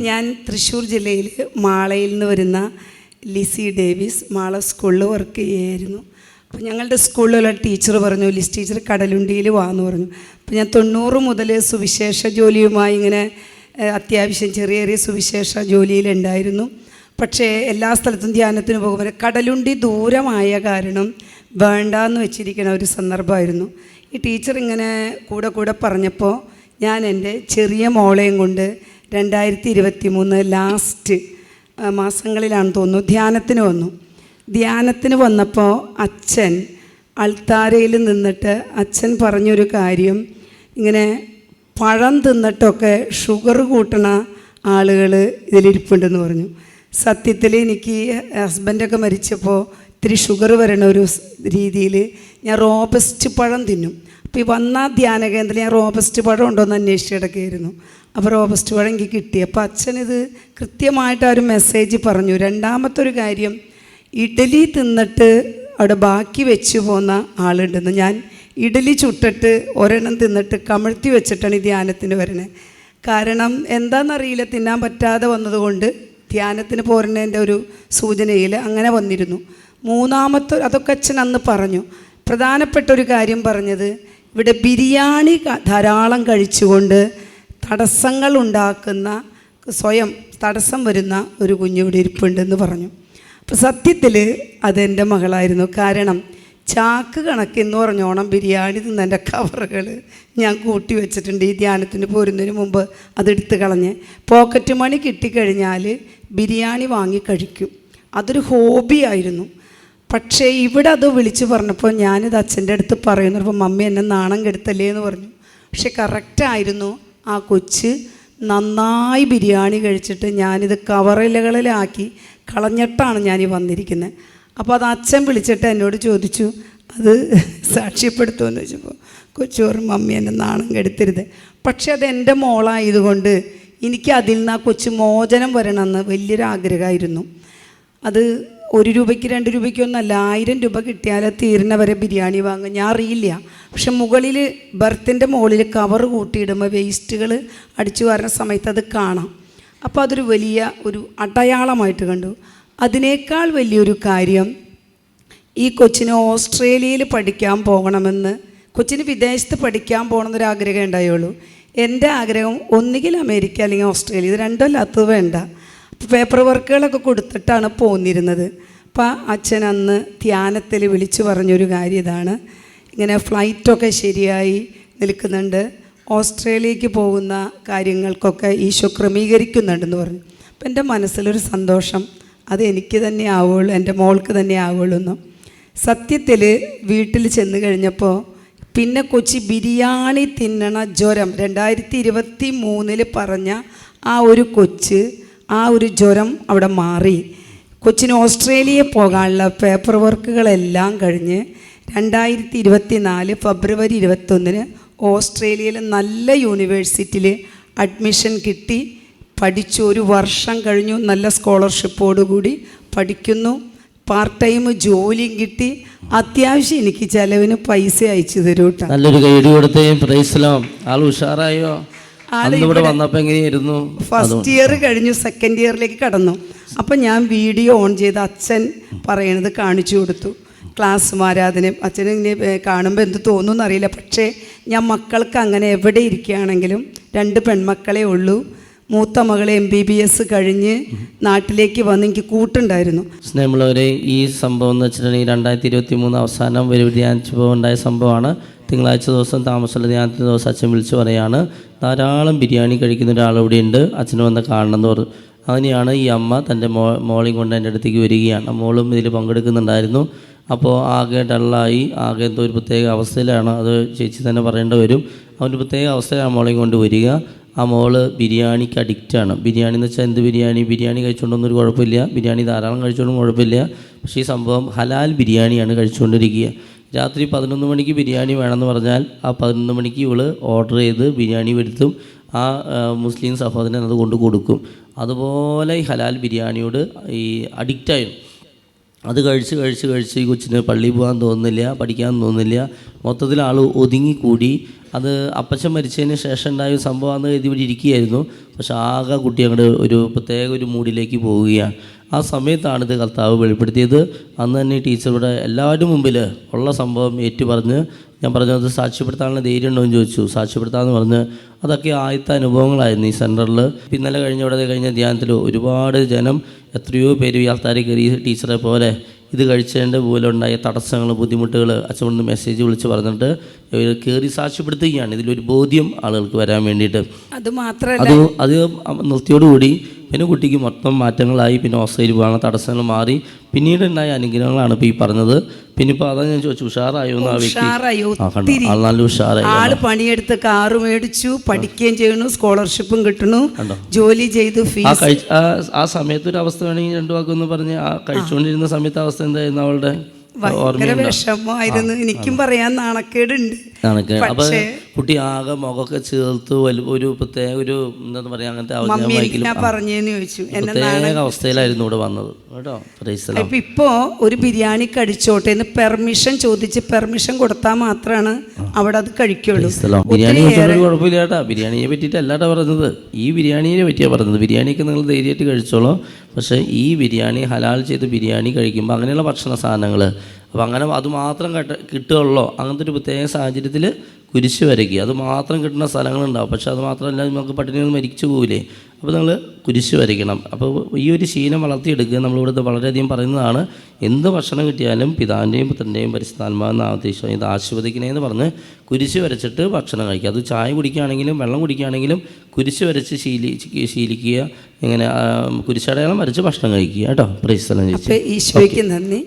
ഞാൻ തൃശ്ശൂർ ജില്ലയിൽ മാളയിൽ നിന്ന് വരുന്ന ലിസി ഡേവിസ് മാള സ്കൂളിൽ വർക്ക് ചെയ്യുമായിരുന്നു അപ്പോൾ ഞങ്ങളുടെ സ്കൂളിലുള്ള ടീച്ചർ പറഞ്ഞു ലിസ് ടീച്ചർ കടലുണ്ടിയിൽ വാന്ന് പറഞ്ഞു. അപ്പോൾ ഞാൻ തൊണ്ണൂറ് മുതൽ സുവിശേഷ ജോലിയുമായി ഇങ്ങനെ അത്യാവശ്യം ചെറിയ ചെറിയ സുവിശേഷ ജോലിയിലുണ്ടായിരുന്നു പക്ഷേ എല്ലാ സ്ഥലത്തും ധ്യാനത്തിന് പോകുമ്പോൾ കടലുണ്ടി ദൂരമായ കാരണം വേണ്ടാന്ന് വെച്ചിരിക്കുന്ന ഒരു സന്ദർഭമായിരുന്നു. ഈ ടീച്ചർ ഇങ്ങനെ കൂടെ കൂടെ പറഞ്ഞപ്പോൾ ഞാൻ എന്റെ ചെറിയ മോളെയും കൊണ്ട് രണ്ടായിരത്തി ഇരുപത്തി മൂന്ന് ലാസ്റ്റ് മാസങ്ങളിലാണ് തോന്നുന്നു. ധ്യാനത്തിന് വന്നു. ധ്യാനത്തിന് വന്നപ്പോൾ അച്ഛൻ അൾത്താരയിൽ നിന്നിട്ട് അച്ഛൻ പറഞ്ഞൊരു കാര്യം. ഇങ്ങനെ പഴം തിന്നിട്ടൊക്കെ ഷുഗർ കൂട്ടണ ആളുകൾ ഇതിലിരിപ്പുണ്ടെന്ന് പറഞ്ഞു. സത്യത്തിൽ എനിക്ക് ഹസ്ബൻഡൊക്കെ മരിച്ചപ്പോൾ ഇത്തിരി ഷുഗർ വരണ ഒരു രീതിയിൽ ഞാൻ റോബസ്റ്റ് പഴം തിന്നും. അപ്പോൾ ഈ വന്ന ധ്യാന കേന്ദ്രം ഞാൻ റോബസ്റ്റ് പഴം ഉണ്ടോയെന്ന് അന്വേഷിച്ച് കിടക്കുകയായിരുന്നു. അപ്പോൾ റോബസ്റ്റ് പഴം എനിക്ക് കിട്ടി. അപ്പോൾ അച്ഛനിത് കൃത്യമായിട്ട് ആ ഒരു മെസ്സേജ് പറഞ്ഞു. രണ്ടാമത്തെ ഒരു കാര്യം ഇഡലി തിന്നിട്ട് അവിടെ ബാക്കി വെച്ച് പോകുന്ന ആളുണ്ടെന്ന്. ഞാൻ ഇഡലി ചുട്ടിട്ട് ഒരെണ്ണം തിന്നിട്ട് കമഴ്ത്തി വെച്ചിട്ടാണ് ഈ ധ്യാനത്തിന് വരണേ. കാരണം എന്താണെന്നറിയില്ല തിന്നാൻ പറ്റാതെ വന്നതുകൊണ്ട് ധ്യാനത്തിന് പോരണേന്റെ ഒരു സൂചനയിൽ അങ്ങനെ വന്നിരുന്നു. മൂന്നാമത്തെ അതൊക്കെ അച്ഛൻ അന്ന് പറഞ്ഞു. പ്രധാനപ്പെട്ട ഒരു കാര്യം പറഞ്ഞത് ഇവിടെ ബിരിയാണി ധാരാളം കഴിച്ചുകൊണ്ട് തടസ്സങ്ങൾ ഉണ്ടാക്കുന്ന സ്വയം തടസ്സം വരുന്ന ഒരു കുഞ്ഞിവിടെ ഇരിപ്പുണ്ടെന്ന് പറഞ്ഞു. അപ്പോൾ സത്യത്തിൽ അതെന്റെ മകളായിരുന്നു. കാരണം ചാക്ക് കണക്കെന്ന് പറഞ്ഞോണം ബിരിയാണി തിന്നതിന്റെ കവറുകൾ ഞാൻ കൂട്ടി വെച്ചിട്ടുണ്ട് ഈ ധ്യാനത്തിന് പോരുന്നതിന് മുമ്പ് അതെടുത്ത് കളഞ്ഞ്. പോക്കറ്റ് മണി കിട്ടിക്കഴിഞ്ഞാൽ ബിരിയാണി വാങ്ങി കഴിക്കും. അതൊരു ഹോബിയായിരുന്നു പക്ഷേ ഇവിടെ അത് വിളിച്ചു പറഞ്ഞപ്പോൾ ഞാനിത് അച്ഛന്റെ അടുത്ത് പറയുന്നു. ഇപ്പോൾ മമ്മി എന്നെ നാണം കെടുത്തല്ലേ എന്ന് പറഞ്ഞു. പക്ഷെ കറക്റ്റായിരുന്നു ആ കൊച്ച് നന്നായി ബിരിയാണി കഴിച്ചിട്ട് ഞാനിത് കവറിലകളിലാക്കി കളഞ്ഞിട്ടാണ് ഞാൻ ഈ വന്നിരിക്കുന്നത് അപ്പോൾ അത് അച്ഛൻ വിളിച്ചിട്ട് എന്നോട് ചോദിച്ചു. അത് സാക്ഷ്യപ്പെടുത്തുമെന്ന് വെച്ചപ്പോൾ കൊച്ചു പറഞ്ഞു മമ്മി എന്നെ നാണം കെടുത്തരുത്. പക്ഷേ അത് എന്റെ മോളായതുകൊണ്ട് എനിക്ക് അതിൽ നിന്ന് ആ കൊച്ചു മോചനം വരണമെന്ന് വലിയൊരു ആഗ്രഹമായിരുന്നു അത് ഒരു രൂപയ്ക്ക് രണ്ട് രൂപയ്ക്കൊന്നല്ല ആയിരം രൂപ കിട്ടിയാൽ തീരുന്ന വരെ ബിരിയാണി വാങ്ങും. ഞാൻ അറിയില്ല. പക്ഷെ മുകളിൽ ബർത്തിന്റെ മുകളിൽ കവർ കൂട്ടിയിടുമ്പോൾ വേസ്റ്റുകൾ അടിച്ചു വരുന്ന സമയത്ത് അത് കാണാം. അപ്പോൾ അതൊരു വലിയ ഒരു അടയാളമായിട്ട് കണ്ടു. അതിനേക്കാൾ വലിയൊരു കാര്യം ഈ കൊച്ചിന് ഓസ്ട്രേലിയയിൽ പഠിക്കാൻ പോകണമെന്ന് കൊച്ചിന് വിദേശത്ത് പഠിക്കാൻ പോകണമെന്നൊരു ആഗ്രഹം ഉണ്ടായുള്ളൂ. എന്റെ ആഗ്രഹം ഒന്നുകിൽ അമേരിക്ക അല്ലെങ്കിൽ ഓസ്ട്രേലിയ ഇത് രണ്ടല്ലാത്തത് വേണ്ട. പേപ്പർ വർക്കുകളൊക്കെ കൊടുത്തിട്ടാണ് പോന്നിരുന്നത്. അപ്പോൾ അച്ഛൻ അന്ന് ധ്യാനത്തിൽ വിളിച്ചു പറഞ്ഞൊരു കാര്യം ഇതാണ് ഇങ്ങനെ ഫ്ലൈറ്റൊക്കെ ശരിയായി നിൽക്കുന്നുണ്ട്. ഓസ്ട്രേലിയക്ക് പോകുന്ന കാര്യങ്ങൾക്കൊക്കെ ഈശോ ക്രമീകരിക്കുന്നുണ്ടെന്ന് പറഞ്ഞു. അപ്പം എന്റെ മനസ്സിലൊരു സന്തോഷം. അത് എനിക്ക് തന്നെ ആവുള്ളൂ എന്റെ മോൾക്ക് തന്നെ ആവുള്ളൂ എന്നും. സത്യത്തിൽ വീട്ടിൽ ചെന്ന് കഴിഞ്ഞപ്പോൾ പിന്നെ കൊച്ചി ബിരിയാണി തിന്നണ ജ്വരം രണ്ടായിരത്തി ഇരുപത്തി മൂന്നിൽ പറഞ്ഞ ആ ഒരു കൊച്ച് ആ ഒരു ജ്വരം അവിടെ മാറി. കൊച്ചിന് ഓസ്ട്രേലിയ പോകാനുള്ള പേപ്പർ വർക്കുകളെല്ലാം കഴിഞ്ഞ് രണ്ടായിരത്തി ഇരുപത്തി നാല് ഫെബ്രുവരി ഇരുപത്തൊന്നിന് ഓസ്ട്രേലിയയിലെ നല്ല യൂണിവേഴ്സിറ്റിയിൽ അഡ്മിഷൻ കിട്ടി. പഠിച്ചു ഒരു വർഷം കഴിഞ്ഞു. നല്ല സ്കോളർഷിപ്പോടുകൂടി പഠിക്കുന്നു. പാർട്ട് ടൈം ജോലിയും കിട്ടി. അത്യാവശ്യം എനിക്ക് ചിലവിന് പൈസ അയച്ചു തരൂട്ടോ. നല്ലൊരു കൈഡി കൊടുത്തേ. പ്രൈസലാം ആൾ ഉഷാറായോ? ഇവിടെ വന്നപ്പോൾ എങ്ങനെയായിരുന്നു? ഫസ്റ്റ് ഇയർ കഴിഞ്ഞു സെക്കൻഡ് ഇയറിലേക്ക് കടന്നു. അപ്പം ഞാൻ വീഡിയോ ഓൺ ചെയ്ത് അച്ഛൻ പറയണത് കാണിച്ചു കൊടുത്തു. ക്ലാസ് ആരാധന അച്ഛന് ഇങ്ങനെ കാണുമ്പോൾ എന്ത് തോന്നുന്നു അറിയില്ല. പക്ഷേ ഞാൻ മക്കൾക്ക് അങ്ങനെ എവിടെ ഇരിക്കുകയാണെങ്കിലും രണ്ട് പെൺമക്കളെ ഉള്ളൂ. മൂത്ത മകളെ എം ബി ബി എസ് കഴിഞ്ഞ് നാട്ടിലേക്ക് വന്ന് എനിക്ക് കൂട്ടുണ്ടായിരുന്നു. സ്നേഹമുള്ളവരെ ഈ സംഭവം എന്ന് വെച്ചിട്ടുണ്ടെങ്കിൽ രണ്ടായിരത്തി ഇരുപത്തി മൂന്ന് അവസാനം ഒരു ധ്യാനിച്ചപ്പോൾ ഉണ്ടായ സംഭവമാണ്. തിങ്കളാഴ്ച ദിവസം താമസമുള്ള ധ്യാനത്തിന്റെ ദിവസം അച്ഛൻ വിളിച്ച് പറയാണ് ധാരാളം ബിരിയാണി കഴിക്കുന്ന ഒരാൾ ഇവിടെ ഉണ്ട് അച്ഛന് വന്ന് കാണണം എന്ന് പറഞ്ഞു അങ്ങനെയാണ് ഈ അമ്മ തന്റെ മോ മോളെയും കൊണ്ട് എന്റെ അടുത്തേക്ക് വരികയാണ്. മോളും ഇതിൽ പങ്കെടുക്കുന്നുണ്ടായിരുന്നു. അപ്പോൾ ആകെ ഡള്ളായി ആകെ എന്തോ ഒരു പ്രത്യേക അവസ്ഥയിലാണ്. അത് ചേച്ചി തന്നെ പറയേണ്ടി വരും. അവന്റെ പ്രത്യേക അവസ്ഥയിലാണ് മോളെയും കൊണ്ട് വരിക. ആ മോൾ ബിരിയാണിക്ക് അഡിക്റ്റാണ് ബിരിയാണി എന്ന് വെച്ചാൽ എന്ത് ബിരിയാണി? ബിരിയാണി കഴിച്ചുകൊണ്ടൊന്നും ഒരു കുഴപ്പമില്ല. ബിരിയാണി ധാരാളം കഴിച്ചുകൊണ്ടും കുഴപ്പമില്ല. പക്ഷേ ഈ സംഭവം ഹലാൽ ബിരിയാണിയാണ് കഴിച്ചുകൊണ്ടിരിക്കുക. രാത്രി പതിനൊന്ന് മണിക്ക് ബിരിയാണി വേണമെന്ന് പറഞ്ഞാൽ ആ പതിനൊന്ന് മണിക്ക് ഇവൾ ഓർഡർ ചെയ്ത് ബിരിയാണി വരുത്തും. ആ മുസ്ലിം സഹോദരൻ അത് കൊണ്ട് കൊടുക്കും. അതുപോലെ ഈ ഹലാൽ ബിരിയാണിയോട് ഈ അഡിക്റ്റായി അത് കഴിച്ച് കഴിച്ച് കഴിച്ച് ഈ കൊച്ചിന് പള്ളിയിൽ പോകാൻ തോന്നുന്നില്ല പഠിക്കാൻ തോന്നുന്നില്ല. മൊത്തത്തിൽ ആൾ ഒതുങ്ങിക്കൂടി. അത് അപ്പച്ചൻ മരിച്ചതിന് ശേഷം ഉണ്ടായ സംഭവമാണെന്ന് കരുതി ഇവിടെ ഇരിക്കുകയായിരുന്നു. പക്ഷെ ആകെ കുട്ടി അങ്ങോട്ട് ഒരു പ്രത്യേക ഒരു മൂഡിലേക്ക് പോവുകയാണ് ആ സമയത്താണ് ഇത് കർത്താവ് വെളിപ്പെടുത്തിയത്. അന്ന് തന്നെ ടീച്ചറുടെ എല്ലാവരുടെ എല്ലാവരും മുമ്പിൽ ഉള്ള സംഭവം ഏറ്റു പറഞ്ഞ് ഞാൻ പറഞ്ഞത് സാക്ഷ്യപ്പെടുത്താനുള്ള ധൈര്യം ഉണ്ടോ? എന്ന് ചോദിച്ചു. സാക്ഷ്യപ്പെടുത്താമെന്ന് പറഞ്ഞ് അതൊക്കെ ആദ്യത്തെ അനുഭവങ്ങളായിരുന്നു ഈ സെന്ററിൽ പിന്നലെ കഴിഞ്ഞ ഇവിടെ കഴിഞ്ഞ ധ്യാനത്തിൽ ഒരുപാട് ജനം എത്രയോ പേര് ഈ ആൾക്കാരെ കയറി ടീച്ചറെ പോലെ ഇത് കഴിച്ചതിന്റെ പോലെ ഉണ്ടായ തടസ്സങ്ങൾ ബുദ്ധിമുട്ടുകൾ അച്ഛനോട് മെസ്സേജ് വിളിച്ച് പറഞ്ഞിട്ട് ഇവർ കയറി സാക്ഷ്യപ്പെടുത്തുകയാണ്. ഇതിലൊരു ബോധ്യം ആളുകൾക്ക് വരാൻ വേണ്ടിയിട്ട്. അത് മാത്രമല്ല അത് അത് നിർത്തിയോടുകൂടി പിന്നെ കുട്ടിക്ക് മൊത്തം മാറ്റങ്ങളായി പിന്നെ ഓസ്ട്രേലിയ പോകാനുള്ള തടസ്സങ്ങൾ മാറി. പിന്നീട് ഉണ്ടായ അനുഗ്രഹങ്ങളാണ് ഇപ്പോൾ ഈ പറഞ്ഞത്. പിന്നെ ഇപ്പോൾ അതാ ഞാൻ ചോദിച്ചു ഉഷാറായോ ഒത്തിരി. നല്ല ഉഷാറായി ആൾ പണിയെടുത്ത് കാറ് മേടിച്ചു പഠിക്കുകയും ചെയ്യണു സ്കോളർഷിപ്പും കിട്ടണു ജോലി ചെയ്തു ആ ഫീസ്. ആ സമയത്ത് ഒരു അവസ്ഥ വേണമെങ്കിൽ രണ്ടു വാക്കൊന്ന് പറഞ്ഞ് ആ കഴിച്ചുകൊണ്ടിരുന്ന സമയത്ത് അവസ്ഥ എന്തായിരുന്നു അവളുടെ? ഭയങ്കര വിഷമമായിരുന്നു. എനിക്കും പറയാൻ നാണക്കേടുണ്ട്. കണക്ക് അപ്പൊ കുട്ടി ആകെ മുഖമൊക്കെ ചേർത്ത് ഒരു പ്രത്യേക ഒരു എന്താ പറയാ അങ്ങനത്തെ പറഞ്ഞേന്ന് ചോദിച്ചു. പ്രത്യേക അവസ്ഥയിലായിരുന്നു ഇവിടെ വന്നത്. കേട്ടോ? ഇപ്പൊ ഇപ്പോ ഒരു ബിരിയാണി കഴിച്ചോട്ടെ എന്ന് പെർമിഷൻ ചോദിച്ച് പെർമിഷൻ കൊടുത്താൽ മാത്രമാണ് അവിടെ അത് കഴിക്കുള്ളൂ. ബിരിയാണി കുഴപ്പമില്ല കേട്ടാ ബിരിയാണിയെ പറ്റിയിട്ടല്ല പറഞ്ഞത്. ഈ ബിരിയാണിയെ പറ്റിയാ പറഞ്ഞത്. ബിരിയാണിയൊക്കെ നിങ്ങൾ ധൈര്യമായിട്ട് കഴിച്ചോളൂ. പക്ഷേ ഈ ബിരിയാണി ഹലാൽ ചെയ്ത് ബിരിയാണി കഴിക്കുമ്പോൾ അങ്ങനെയുള്ള ഭക്ഷണ സാധനങ്ങൾ അപ്പോൾ അങ്ങനെ അത് മാത്രം കട്ട കിട്ടുകയുള്ളൂ. അങ്ങനത്തെ ഒരു പ്രത്യേക സാഹചര്യത്തിൽ കുരിശ് വരയ്ക്കുക. അത് മാത്രം കിട്ടുന്ന സ്ഥലങ്ങളുണ്ടാവും. പക്ഷേ അത് മാത്രമല്ല നമുക്ക് പട്ടിണി ഒന്നും മരിച്ചു പോകില്ലേ അപ്പോൾ നിങ്ങൾ കുരിശ് വരയ്ക്കണം. അപ്പോൾ ഈ ഒരു ശീലം വളർത്തിയെടുക്കുക നമ്മളിവിടുത്തെ വളരെയധികം പറയുന്നതാണ്. എന്ത് ഭക്ഷണം കിട്ടിയാലും പിതാവിന്റെയും പുത്രന്റെയും പരിശുദ്ധാത്മാവെന്ന ആവശ്യം ഇത് ആസ്വദിക്കണേന്ന് പറഞ്ഞ് കുരിശ് വരച്ചിട്ട് ഭക്ഷണം കഴിക്കുക. അത് ചായ കുടിക്കുകയാണെങ്കിലും വെള്ളം കുടിക്കുകയാണെങ്കിലും കുരിശ് വരച്ച് ശീലി ശീലിക്കുക. ഇങ്ങനെ കുരിശടയാളം വരച്ച് ഭക്ഷണം കഴിക്കുക. കേട്ടോ. പ്രൈസ് ഈശോയ്ക്ക് നന്ദി.